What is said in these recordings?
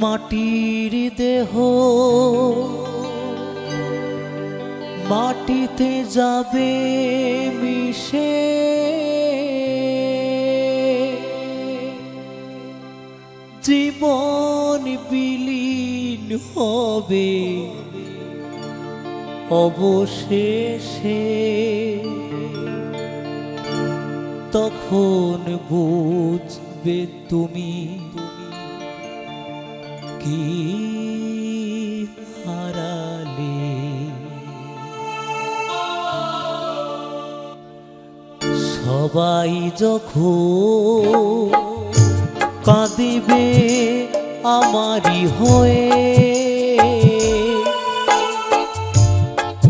মাটির দেহ। মাটিতে যাবে মিশে। জীবন বিলীন হবে অবশেষে। তখন বুঝবে তুমি হারালে? সবাই যখন কাঁদিবে আমারই হয়ে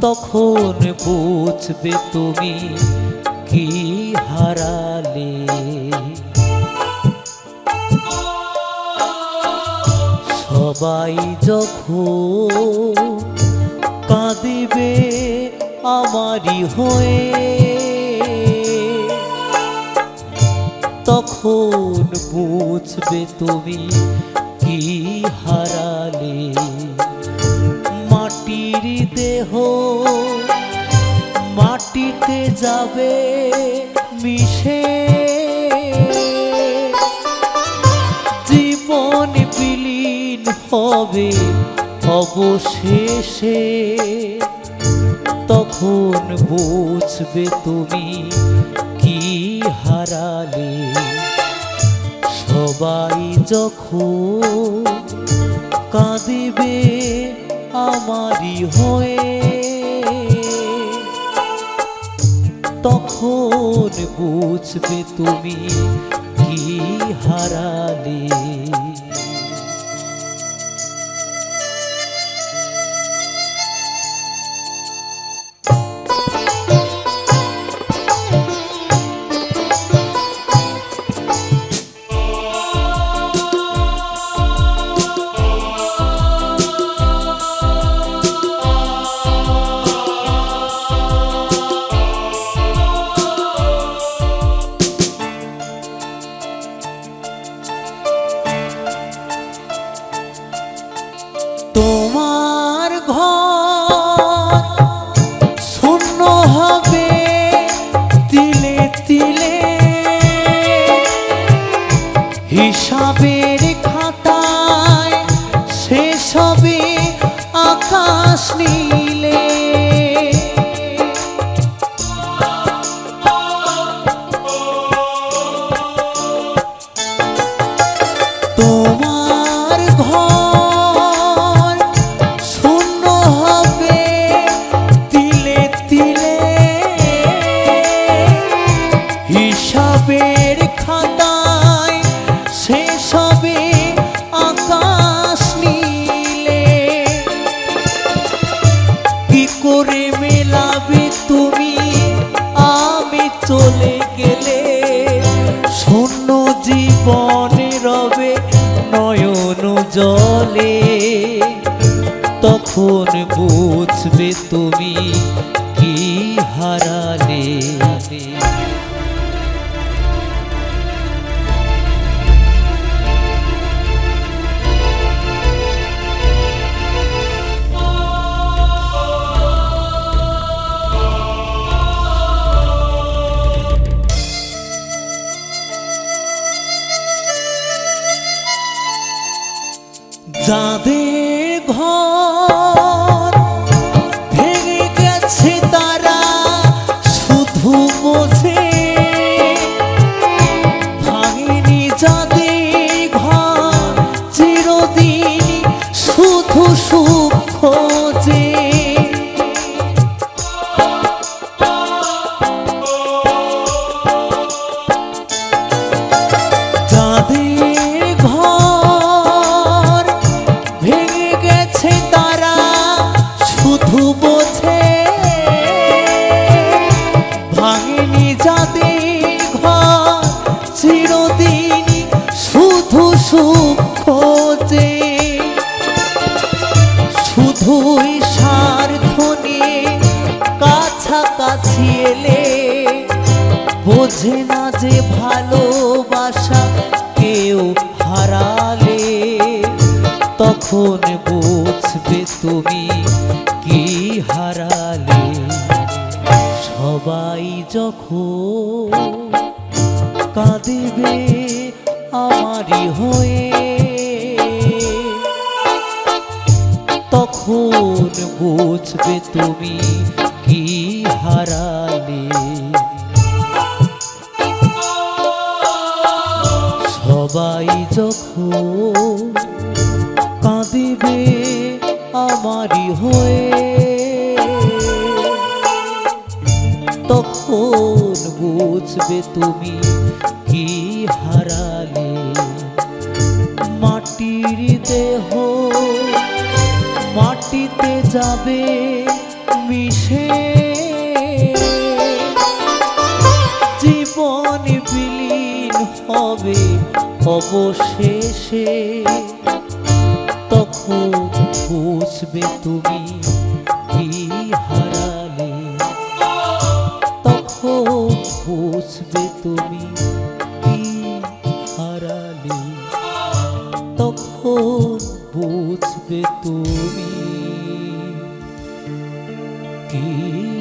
তখন বুঝবে তুমি কি হারালে। সবাই যখন কাঁদিবে আমারই হয়ে, তখন বুঝবে তুমি কি হারালে। মাটির দেহ মাটিতে যাবে মিশে হবে অবশেষে তখন বুঝবে তুমি কি হারালে। সবাই যখন কাঁদিবে আমারই হয়ে, তখন বুঝবে তুমি কি হারালে। আকাশ গেলে শূন্য জীবনে রবে নয়ন জলে। তখন বুঝবে তুমি কি হারালে। যাদের ঘর ভেঙে গেছে তারা, শুধু বোঝে ভাঙেনি যাদের ঘর, চিরদিন শুধু সুখ খোঁজে। যাদের যাদের ঘর চিরদিন শুধু সুখ খোঁজে। শুধুই স্বার্থ কাছাকাছি এলে বোঝে না যে ভালোবাসা কেউ হারালে, তখন বুঝবে তুমি যখন কাঁদিবে আমারই হয়ে তখন বুঝবে তুমি কি হারালে। সবাই যখন কাঁদিবে আমারই হয়ে তখন বুঝবে তুমি কি হারালে। মাটির দেহ মাটিতে যাবে মিশে। জীবন বিলীন হবে অবশেষে। তখন বুঝবে তুমি বুঝবে তুমি কি